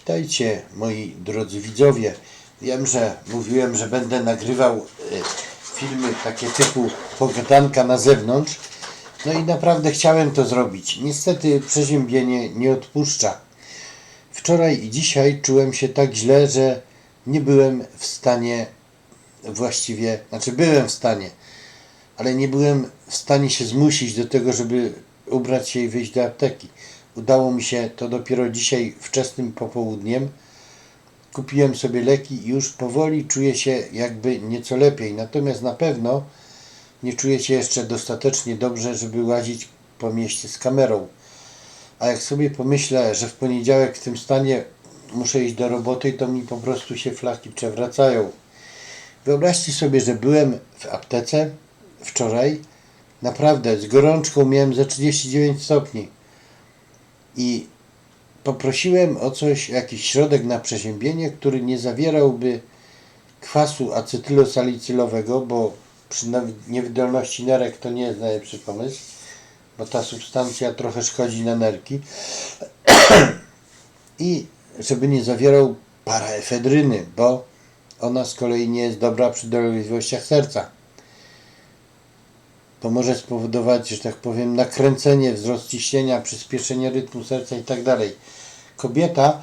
Witajcie moi drodzy widzowie. Wiem, że mówiłem, że będę nagrywał e, filmy takie typu pogadanka na zewnątrz. No i naprawdę chciałem to zrobić. Niestety przeziębienie nie odpuszcza. Wczoraj i dzisiaj czułem się tak źle, że nie byłem w stanie właściwie, znaczy byłem w stanie, ale nie byłem w stanie się zmusić do tego, żeby ubrać się i wyjść do apteki. Udało mi się to dopiero dzisiaj wczesnym popołudniem. Kupiłem sobie leki i już powoli czuję się jakby nieco lepiej. Natomiast na pewno nie czuję się jeszcze dostatecznie dobrze, żeby łazić po mieście z kamerą. A jak sobie pomyślę, że w poniedziałek w tym stanie muszę iść do roboty, to mi po prostu się flaki przewracają. Wyobraźcie sobie, że byłem w aptece wczoraj. Naprawdę z gorączką miałem za 39 stopni. I poprosiłem o coś, jakiś środek na przeziębienie, który nie zawierałby kwasu acetylosalicylowego, bo przy niewydolności nerek to nie jest najlepszy pomysł, bo ta substancja trochę szkodzi na nerki. I żeby nie zawierał paraefedryny, bo ona z kolei nie jest dobra przy dolegliwościach serca. To może spowodować, że tak powiem, nakręcenie, wzrost ciśnienia, przyspieszenie rytmu serca i tak dalej. Kobieta,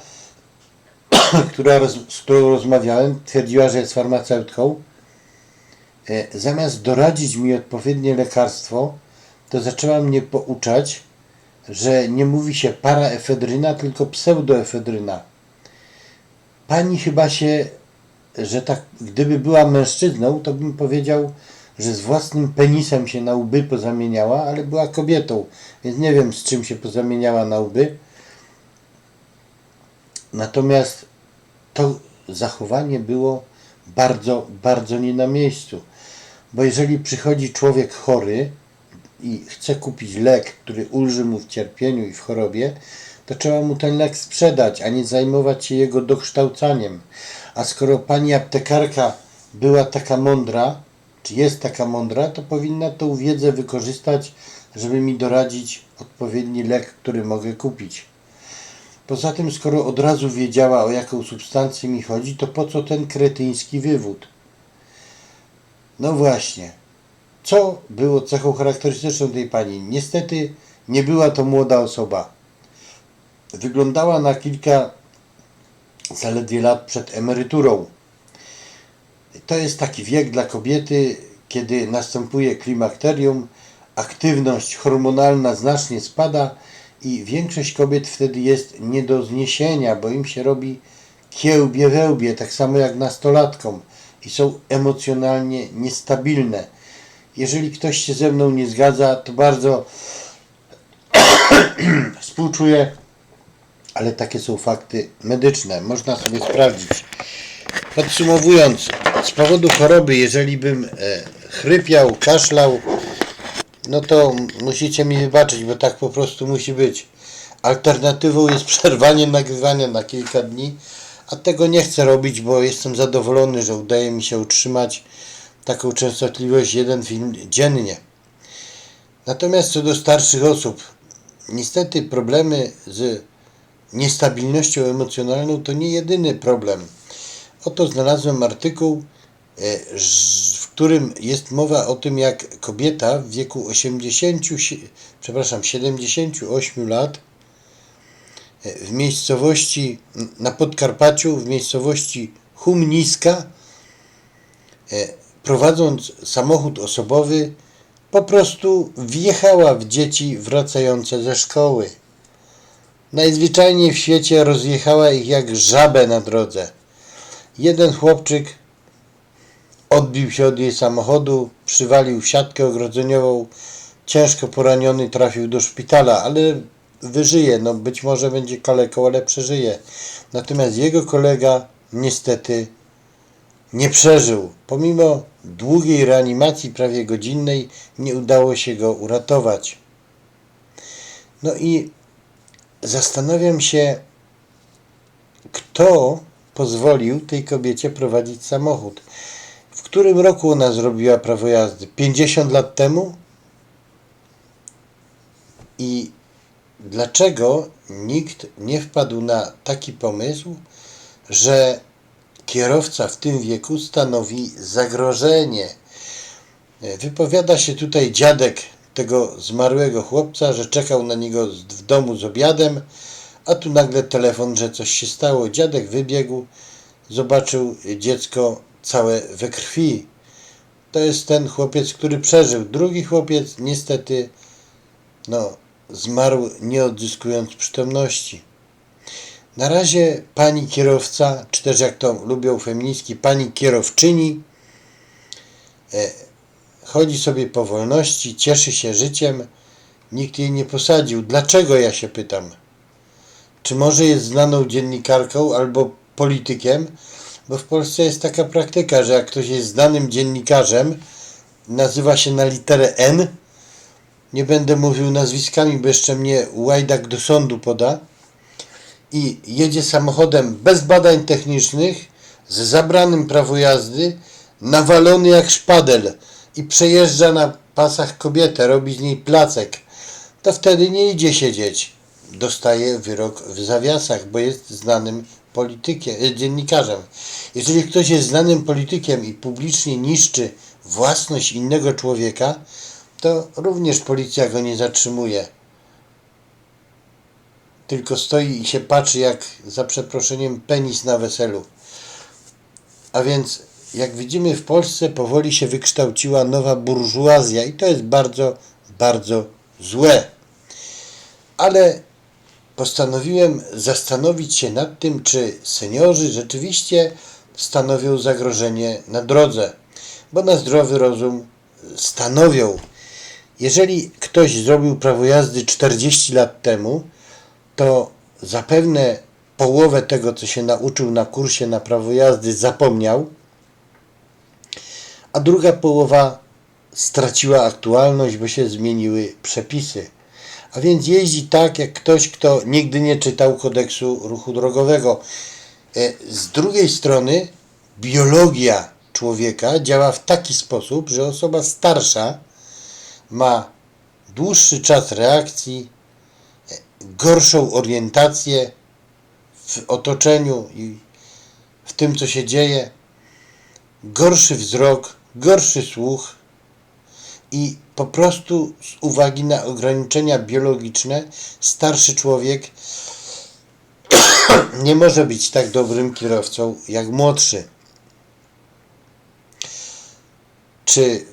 która, z którą rozmawiałem, twierdziła, że jest farmaceutką. E, Zamiast doradzić mi odpowiednie lekarstwo, to zaczęła mnie pouczać, że nie mówi się paraefedryna, tylko pseudoefedryna. Pani chyba się, że tak, gdyby była mężczyzną, to bym powiedział, że z własnym penisem się na łby pozamieniała, ale była kobietą, więc nie wiem z czym się pozamieniała na łby. Natomiast to zachowanie było bardzo, bardzo nie na miejscu. Bo jeżeli przychodzi człowiek chory i chce kupić lek, który ulży mu w cierpieniu i w chorobie, to trzeba mu ten lek sprzedać, a nie zajmować się jego dokształcaniem. A skoro pani aptekarka była taka mądra, czy jest taka mądra, to powinna tą wiedzę wykorzystać, żeby mi doradzić odpowiedni lek, który mogę kupić. Poza tym, skoro od razu wiedziała, o jaką substancję mi chodzi, to po co ten kretyński wywód? No właśnie. Co było cechą charakterystyczną tej pani? Niestety nie była to młoda osoba. Wyglądała na kilka zaledwie lat przed emeryturą. To jest taki wiek dla kobiety, kiedy następuje klimakterium, aktywność hormonalna znacznie spada i większość kobiet wtedy jest nie do zniesienia, bo im się robi kiełbie wełbie, tak samo jak nastolatkom i są emocjonalnie niestabilne. Jeżeli ktoś się ze mną nie zgadza, to bardzo współczuję, ale takie są fakty medyczne. Można sobie sprawdzić. Podsumowując, z powodu choroby, jeżeli bym e, chrypiał, kaszlał, no to musicie mi wybaczyć, bo tak po prostu musi być. Alternatywą jest przerwanie nagrywania na kilka dni, a tego nie chcę robić, bo jestem zadowolony, że udaje mi się utrzymać taką częstotliwość jeden film dziennie. Natomiast co do starszych osób, niestety problemy z niestabilnością emocjonalną to nie jedyny problem. Oto znalazłem artykuł, e, w którym jest mowa o tym, jak kobieta w wieku 80, si- przepraszam, 78 lat e, w miejscowości na Podkarpaciu, w miejscowości Humniska, e, prowadząc samochód osobowy, po prostu wjechała w dzieci wracające ze szkoły. Najzwyczajniej w świecie rozjechała ich jak żabę na drodze. Jeden chłopczyk odbił się od jej samochodu, przywalił siatkę ogrodzeniową, ciężko poraniony trafił do szpitala, ale wyżyje, no być może będzie kaleką, ale przeżyje. Natomiast jego kolega niestety nie przeżył. Pomimo długiej reanimacji, prawie godzinnej, nie udało się go uratować. No i zastanawiam się, kto pozwolił tej kobiecie prowadzić samochód. W którym roku ona zrobiła prawo jazdy? 50 lat temu? I dlaczego nikt nie wpadł na taki pomysł, że kierowca w tym wieku stanowi zagrożenie. Wypowiada się tutaj dziadek tego zmarłego chłopca, że czekał na niego w domu z obiadem, a tu nagle telefon, że coś się stało. Dziadek wybiegł, zobaczył dziecko całe we krwi. To jest ten chłopiec, który przeżył. Drugi chłopiec niestety no, zmarł nie odzyskując przytomności. Na razie pani kierowca, czy też jak to lubią feministki, pani kierowczyni, e, chodzi sobie po wolności, cieszy się życiem, nikt jej nie posadził. Dlaczego ja się pytam? Czy może jest znaną dziennikarką albo politykiem? Bo w Polsce jest taka praktyka, że jak ktoś jest znanym dziennikarzem, nazywa się na literę N, nie będę mówił nazwiskami, bo jeszcze mnie łajdak do sądu poda, i jedzie samochodem bez badań technicznych, z zabranym prawo jazdy, nawalony jak szpadel i przejeżdża na pasach kobietę, robi z niej placek, to wtedy nie idzie siedzieć. Dostaje wyrok w zawiasach, bo jest znanym politykiem, e, dziennikarzem. Jeżeli ktoś jest znanym politykiem i publicznie niszczy własność innego człowieka, to również policja go nie zatrzymuje. Tylko stoi i się patrzy jak za przeproszeniem penis na weselu. A więc, jak widzimy, w Polsce powoli się wykształciła nowa burżuazja i to jest bardzo, bardzo złe. Ale postanowiłem zastanowić się nad tym, czy seniorzy rzeczywiście stanowią zagrożenie na drodze, bo na zdrowy rozum stanowią. Jeżeli ktoś zrobił prawo jazdy 40 lat temu, to zapewne połowę tego, co się nauczył na kursie na prawo jazdy, zapomniał, a druga połowa straciła aktualność, bo się zmieniły przepisy. A więc jeździ tak, jak ktoś, kto nigdy nie czytał kodeksu ruchu drogowego. E, Z drugiej strony, biologia człowieka działa w taki sposób, że osoba starsza ma dłuższy czas reakcji, e, gorszą orientację w otoczeniu i w tym, co się dzieje, gorszy wzrok, gorszy słuch i po prostu z uwagi na ograniczenia biologiczne starszy człowiek nie może być tak dobrym kierowcą jak młodszy. Czy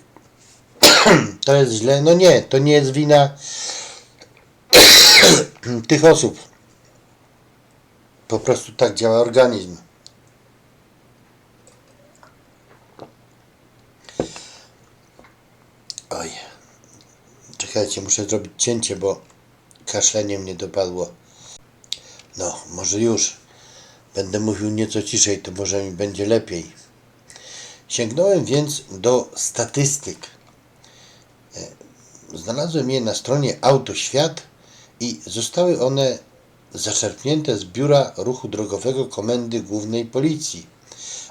to jest źle? No nie, to nie jest wina tych osób. Po prostu tak działa organizm. Czekajcie, muszę zrobić cięcie, bo kaszlenie mnie dopadło. No, może już. Będę mówił nieco ciszej, to może mi będzie lepiej. Sięgnąłem więc do statystyk. E, Znalazłem je na stronie Autoświat i zostały one zaczerpnięte z Biura Ruchu Drogowego Komendy Głównej Policji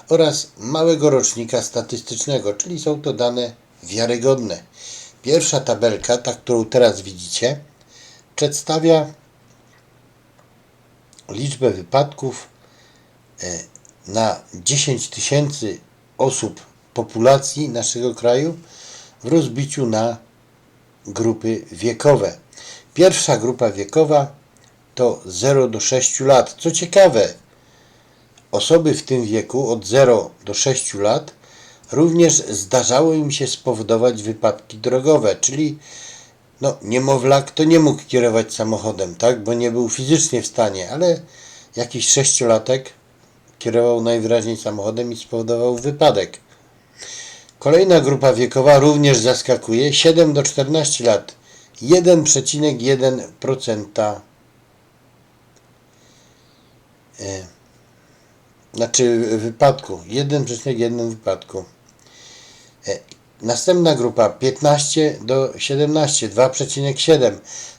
oraz małego rocznika statystycznego, czyli są to dane wiarygodne. Pierwsza tabelka, ta którą teraz widzicie, przedstawia liczbę wypadków e, na 10 tysięcy osób populacji naszego kraju w rozbiciu na grupy wiekowe. Pierwsza grupa wiekowa to 0 do 6 lat. Co ciekawe, osoby w tym wieku od 0 do 6 lat również zdarzało im się spowodować wypadki drogowe, czyli no, niemowlak to nie mógł kierować samochodem, tak, bo nie był fizycznie w stanie, ale jakiś sześciolatek kierował najwyraźniej samochodem i spowodował wypadek. Kolejna grupa wiekowa również zaskakuje 7 do 14 lat. 1,1% e, znaczy wypadku. 1,1 wypadku. E, Następna grupa 15 do 17, 2,7.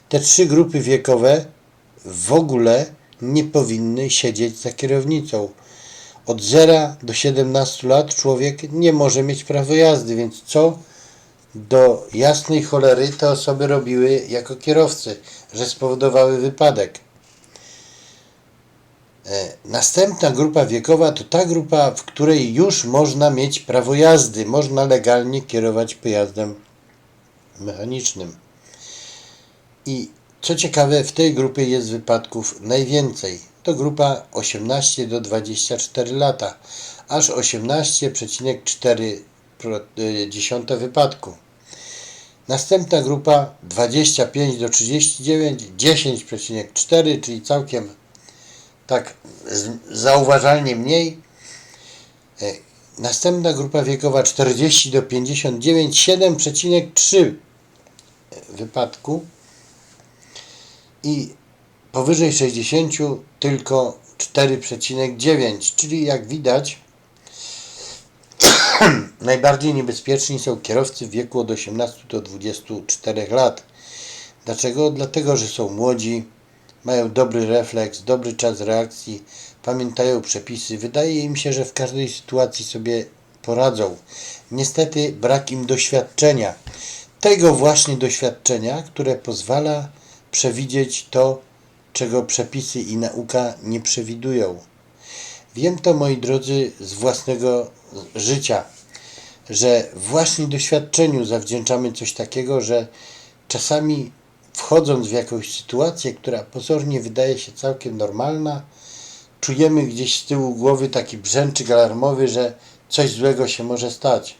Te trzy grupy wiekowe w ogóle nie powinny siedzieć za kierownicą. Od 0 do 17 lat człowiek nie może mieć prawa jazdy, więc co do jasnej cholery te osoby robiły jako kierowcy, że spowodowały wypadek. E, Następna grupa wiekowa to ta grupa, w której już można mieć prawo jazdy, można legalnie kierować pojazdem mechanicznym. I co ciekawe, w tej grupie jest wypadków najwięcej. To grupa 18 do 24 lata, aż 18,4% wypadku. Następna grupa 25 do 39 10,4, czyli całkiem tak zauważalnie mniej. E, Następna grupa wiekowa 40 do 59 7,3 wypadku i powyżej 60 tylko 4,9, czyli jak widać najbardziej niebezpieczni są kierowcy w wieku od 18 do 24 lat. Dlaczego? Dlatego, że są młodzi, mają dobry refleks, dobry czas reakcji, pamiętają przepisy. Wydaje im się, że w każdej sytuacji sobie poradzą. Niestety brak im doświadczenia. Tego właśnie doświadczenia, które pozwala przewidzieć to, czego przepisy i nauka nie przewidują. Wiem to, moi drodzy, z własnego życia, że właśnie doświadczeniu zawdzięczamy coś takiego, że czasami wchodząc w jakąś sytuację, która pozornie wydaje się całkiem normalna, czujemy gdzieś z tyłu głowy taki brzęczyk alarmowy, że coś złego się może stać.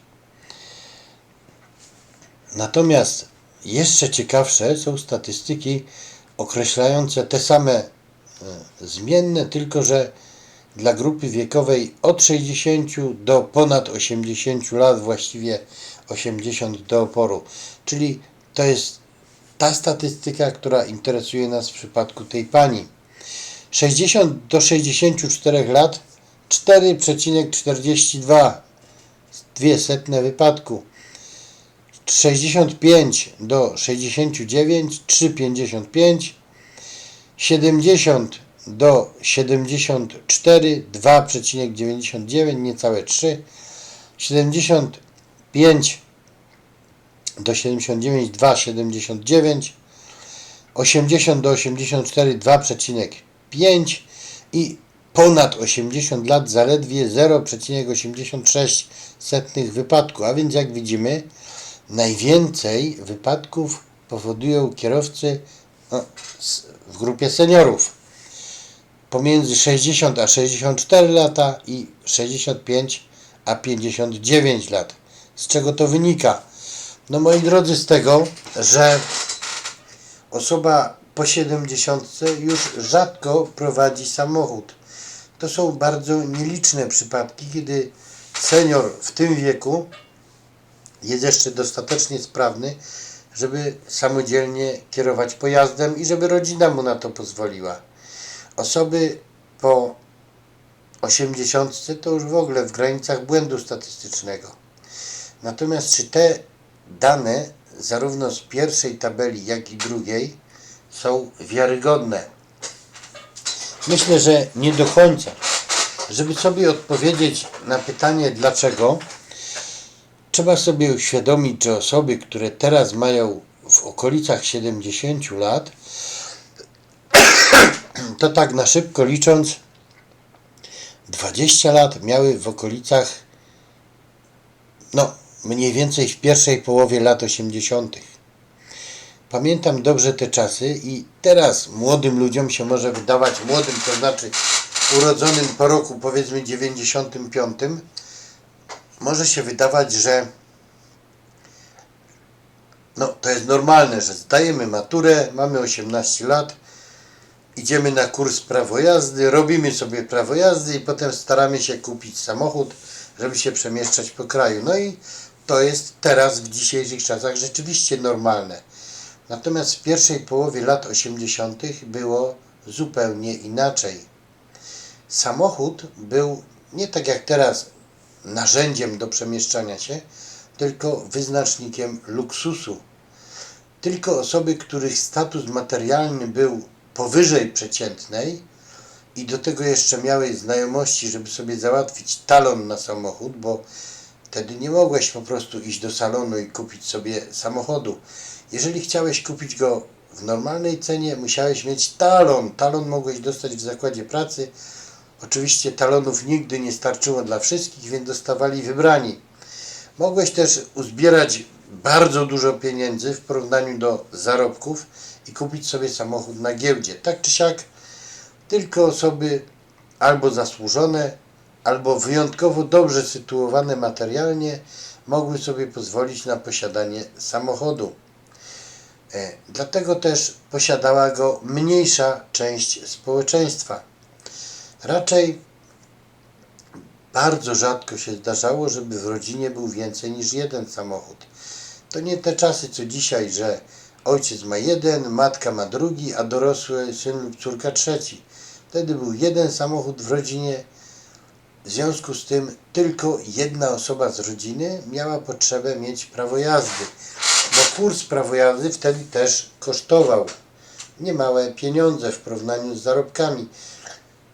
Natomiast jeszcze ciekawsze są statystyki określające te same e, zmienne, tylko że dla grupy wiekowej od 60 do ponad 80 lat, właściwie 80 do oporu. Czyli to jest ta statystyka, która interesuje nas w przypadku tej pani. 60 do 64 lat 4,42 dwie setne wypadku. 65 do 69 3,55 70 do 74 2,99 niecałe 3 75 do 79 2,79 80 do 84 2,5 i ponad 80 lat zaledwie 0,86 setnych wypadku. A więc jak widzimy, najwięcej wypadków powodują kierowcy no, w grupie seniorów. Pomiędzy 60 a 64 lata i 65 a 59 lat. Z czego to wynika? No moi drodzy, z tego, że osoba po 70 już rzadko prowadzi samochód. To są bardzo nieliczne przypadki, kiedy senior w tym wieku jest jeszcze dostatecznie sprawny, żeby samodzielnie kierować pojazdem i żeby rodzina mu na to pozwoliła. Osoby po 80 to już w ogóle w granicach błędu statystycznego. Natomiast czy te dane zarówno z pierwszej tabeli, jak i drugiej są wiarygodne? Myślę, że nie do końca. Żeby sobie odpowiedzieć na pytanie dlaczego, trzeba sobie uświadomić, że osoby, które teraz mają w okolicach 70 lat, to tak na szybko licząc, 20 lat miały w okolicach, no mniej więcej w pierwszej połowie lat 80. Pamiętam dobrze te czasy i teraz młodym ludziom się może wydawać, młodym to znaczy urodzonym po roku powiedzmy 95, może się wydawać, że no to jest normalne, że zdajemy maturę, mamy 18 lat, idziemy na kurs prawo jazdy, robimy sobie prawo jazdy i potem staramy się kupić samochód, żeby się przemieszczać po kraju. No i to jest teraz w dzisiejszych czasach rzeczywiście normalne. Natomiast w pierwszej połowie lat 80. było zupełnie inaczej. Samochód był nie tak jak teraz narzędziem do przemieszczania się, tylko wyznacznikiem luksusu. Tylko osoby, których status materialny był powyżej przeciętnej i do tego jeszcze miały znajomości, żeby sobie załatwić talon na samochód, bo Wtedy nie mogłeś po prostu iść do salonu i kupić sobie samochodu. Jeżeli chciałeś kupić go w normalnej cenie, musiałeś mieć talon. Talon mogłeś dostać w zakładzie pracy. Oczywiście talonów nigdy nie starczyło dla wszystkich, więc dostawali wybrani. Mogłeś też uzbierać bardzo dużo pieniędzy w porównaniu do zarobków i kupić sobie samochód na giełdzie. Tak czy siak, tylko osoby albo zasłużone, albo wyjątkowo dobrze sytuowane materialnie mogły sobie pozwolić na posiadanie samochodu. E, Dlatego też posiadała go mniejsza część społeczeństwa. Raczej bardzo rzadko się zdarzało, żeby w rodzinie był więcej niż jeden samochód. To nie te czasy co dzisiaj, że ojciec ma jeden, matka ma drugi, a dorosły syn lub córka trzeci. Wtedy był jeden samochód w rodzinie. W związku z tym tylko jedna osoba z rodziny miała potrzebę mieć prawo jazdy, bo kurs prawo jazdy wtedy też kosztował niemałe pieniądze w porównaniu z zarobkami.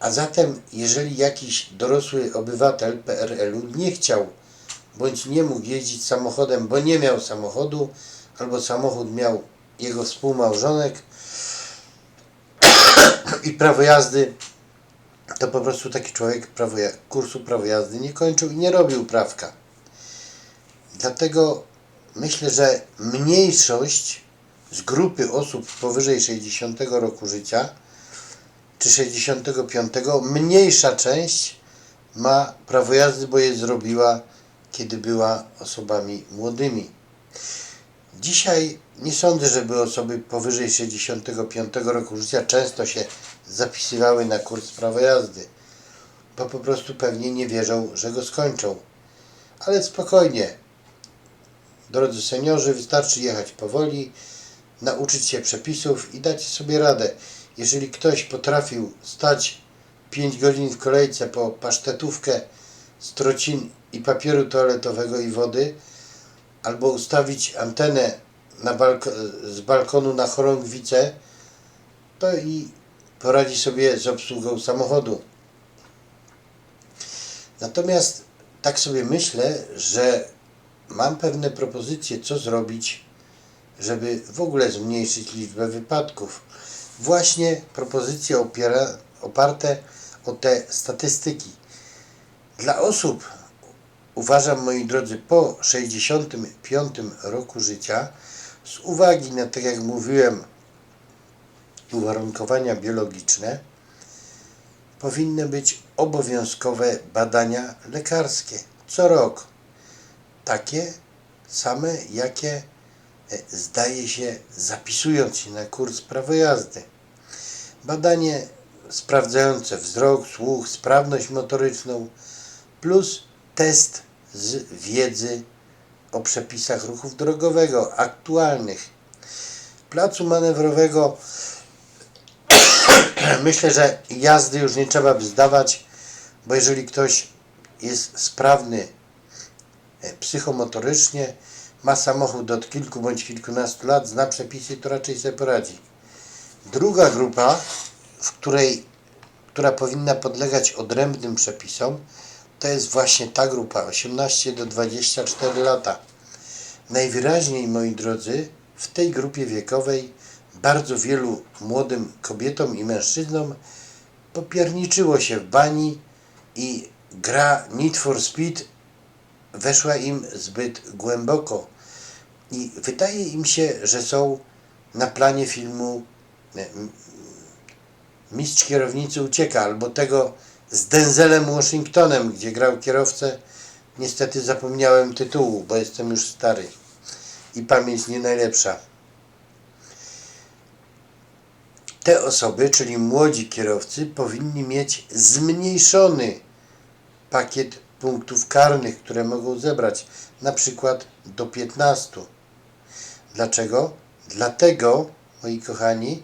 A zatem, jeżeli jakiś dorosły obywatel PRL-u nie chciał bądź nie mógł jeździć samochodem, bo nie miał samochodu, albo samochód miał jego współmałżonek i prawo jazdy, to po prostu taki człowiek prawo, kursu prawo jazdy nie kończył i nie robił prawka. Dlatego myślę, że mniejszość z grupy osób powyżej 60 roku życia czy 65, mniejsza część ma prawo jazdy, bo je zrobiła, kiedy była osobami młodymi. Dzisiaj nie sądzę, żeby osoby powyżej 65 roku życia często się zapisywały na kurs prawa jazdy, bo po prostu pewnie nie wierzą, że go skończą. Ale spokojnie, drodzy seniorzy, wystarczy jechać powoli, nauczyć się przepisów i dać sobie radę. Jeżeli ktoś potrafił stać 5 godzin w kolejce po pasztetówkę z trocin i papieru toaletowego i wody, albo ustawić antenę balko- z balkonu na chorągwicę, to i poradzi sobie z obsługą samochodu. Natomiast tak sobie myślę, że mam pewne propozycje, co zrobić, żeby w ogóle zmniejszyć liczbę wypadków. Właśnie propozycje opiera, oparte o te statystyki. Dla osób, uważam moi drodzy, po 65 roku życia, z uwagi na, tak jak mówiłem, uwarunkowania biologiczne, powinny być obowiązkowe badania lekarskie co rok. Takie same, jakie e, zdaje się zapisując się na kurs prawo jazdy. Badanie sprawdzające wzrok, słuch, sprawność motoryczną plus test z wiedzy o przepisach ruchów drogowego aktualnych. Placu manewrowego myślę, że jazdy już nie trzeba by zdawać, bo jeżeli ktoś jest sprawny e, psychomotorycznie, ma samochód od kilku bądź kilkunastu lat, zna przepisy, to raczej sobie poradzi. Druga grupa, w której, która powinna podlegać odrębnym przepisom, to jest właśnie ta grupa 18 do 24 lata. Najwyraźniej, moi drodzy, w tej grupie wiekowej bardzo wielu młodym kobietom i mężczyznom popierniczyło się w bani i gra Need for Speed weszła im zbyt głęboko. I wydaje im się, że są na planie filmu e, Mistrz kierownicy ucieka, albo tego z Denzelem Washingtonem, gdzie grał kierowcę. Niestety zapomniałem tytułu, bo jestem już stary i pamięć nie najlepsza. Te osoby, czyli młodzi kierowcy, powinni mieć zmniejszony pakiet punktów karnych, które mogą zebrać, na przykład do 15. Dlaczego? Dlatego, moi kochani,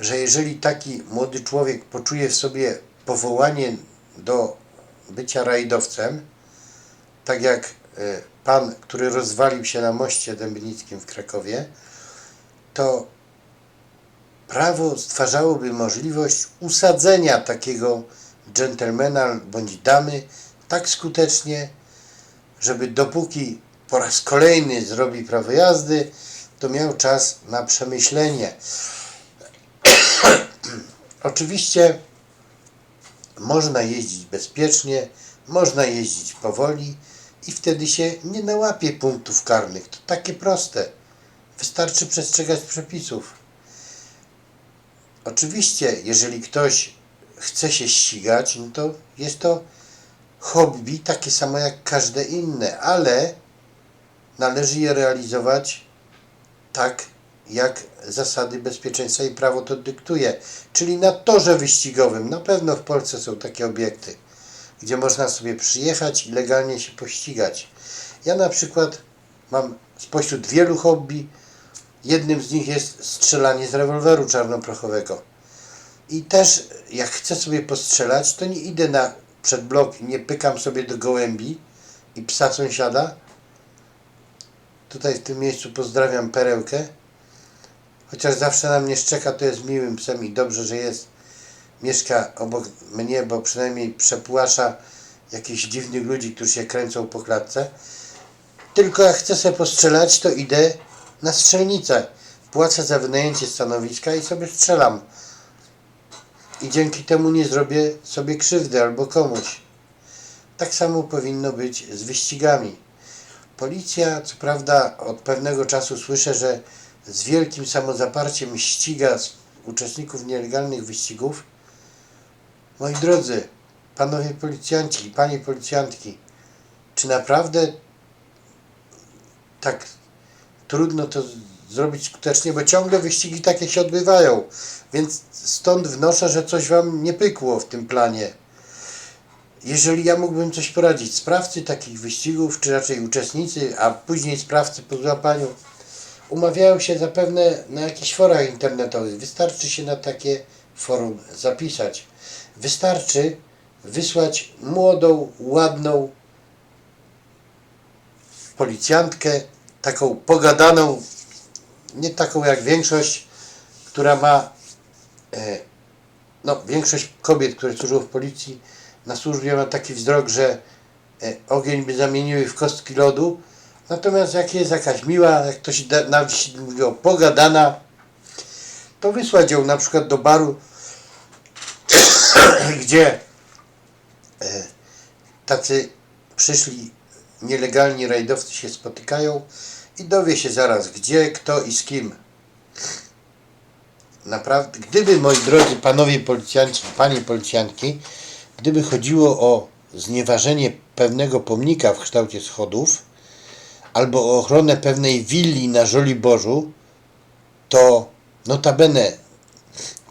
że jeżeli taki młody człowiek poczuje w sobie powołanie do bycia rajdowcem, tak jak e, pan, który rozwalił się na moście dębnickim w Krakowie, to prawo stwarzałoby możliwość usadzenia takiego dżentelmena bądź damy tak skutecznie, żeby dopóki po raz kolejny zrobi prawo jazdy, to miał czas na przemyślenie. Oczywiście można jeździć bezpiecznie, można jeździć powoli i wtedy się nie nałapie punktów karnych. To takie proste. Wystarczy przestrzegać przepisów. Oczywiście, jeżeli ktoś chce się ścigać, no to jest to hobby takie samo jak każde inne, ale należy je realizować tak, jak zasady bezpieczeństwa i prawo to dyktuje. Czyli na torze wyścigowym. Na pewno w Polsce są takie obiekty, gdzie można sobie przyjechać i legalnie się pościgać. Ja na przykład mam spośród wielu hobby, jednym z nich jest strzelanie z rewolweru czarnoprochowego. I też jak chcę sobie postrzelać, to nie idę na przedblok nie pykam sobie do gołębi i psa sąsiada. Tutaj w tym miejscu pozdrawiam perełkę. Chociaż zawsze na mnie szczeka, to jest miłym psem i dobrze, że jest. Mieszka obok mnie, bo przynajmniej przepłasza jakichś dziwnych ludzi, którzy się kręcą po klatce. Tylko jak chcę sobie postrzelać, to idę na strzelnicę. Płacę za wynajęcie stanowiska i sobie strzelam. I dzięki temu nie zrobię sobie krzywdy albo komuś. Tak samo powinno być z wyścigami. Policja, co prawda, od pewnego czasu słyszę, że z wielkim samozaparciem ściga uczestników nielegalnych wyścigów. Moi drodzy, panowie policjanci panie policjantki, czy naprawdę tak trudno to zrobić skutecznie, bo ciągle wyścigi takie się odbywają, więc stąd wnoszę, że coś wam nie pykło w tym planie. Jeżeli ja mógłbym coś poradzić, sprawcy takich wyścigów, czy raczej uczestnicy, a później sprawcy po złapaniu, umawiają się zapewne na jakichś forach internetowych. Wystarczy się na takie forum zapisać. Wystarczy wysłać młodą, ładną policjantkę, taką pogadaną, nie taką jak większość, która ma, e, no większość kobiet, które służą w policji, na służbie ma taki wzrok, że e, ogień by zamieniły w kostki lodu. Natomiast jak jest jakaś miła, jak da- na wsi mówiło, pogadana, to wysłać ją na przykład do baru, gdzie e, tacy przyszli nielegalni rajdowcy się spotykają i dowie się zaraz gdzie, kto i z kim. Naprawdę, gdyby moi drodzy panowie policjanci, panie policjantki, gdyby chodziło o znieważenie pewnego pomnika w kształcie schodów albo o ochronę pewnej willi na Żoliborzu, to notabene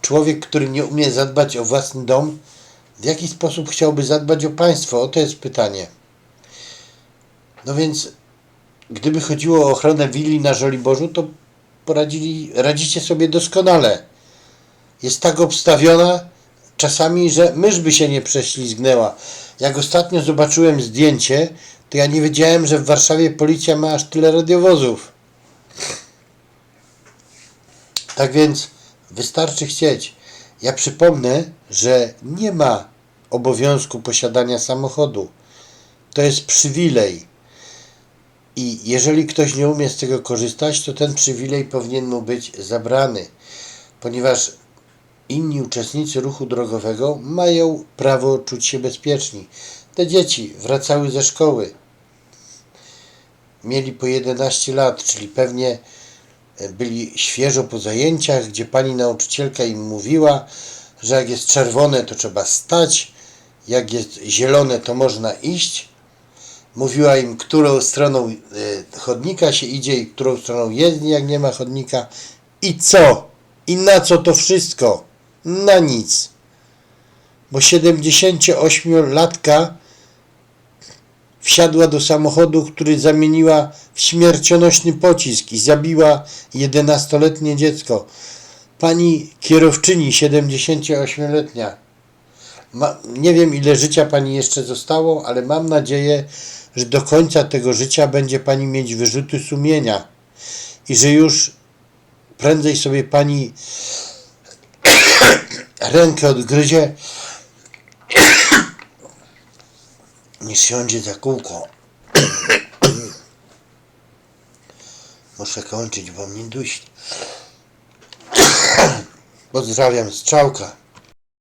człowiek, który nie umie zadbać o własny dom, w jaki sposób chciałby zadbać o państwo? Oto jest pytanie. No więc, gdyby chodziło o ochronę willi na Żoliborzu, to poradzili, radzicie sobie doskonale. Jest tak obstawiona czasami, że mysz by się nie prześlizgnęła. Jak ostatnio zobaczyłem zdjęcie, to ja nie wiedziałem, że w Warszawie policja ma aż tyle radiowozów. Tak więc wystarczy chcieć. Ja przypomnę, że nie ma obowiązku posiadania samochodu. To jest przywilej. I jeżeli ktoś nie umie z tego korzystać, to ten przywilej powinien mu być zabrany, ponieważ inni uczestnicy ruchu drogowego mają prawo czuć się bezpieczni. Te dzieci wracały ze szkoły. Mieli po 11 lat, czyli pewnie e, byli świeżo po zajęciach, gdzie pani nauczycielka im mówiła, że jak jest czerwone, to trzeba stać, jak jest zielone, to można iść. Mówiła im, którą stroną e, chodnika się idzie i którą stroną jezdni, jak nie ma chodnika. I co? I na co to wszystko? Na nic. Bo 78-latka wsiadła do samochodu, który zamieniła w śmiercionośny pocisk i zabiła 11-letnie dziecko. Pani kierowczyni, 78-letnia. Ma, nie wiem, ile życia pani jeszcze zostało, ale mam nadzieję, że do końca tego życia będzie pani mieć wyrzuty sumienia i że już prędzej sobie pani rękę odgryzie, niż siądzie za kółko. Muszę kończyć, bo mnie dusi. Pozdrawiam z Czałka.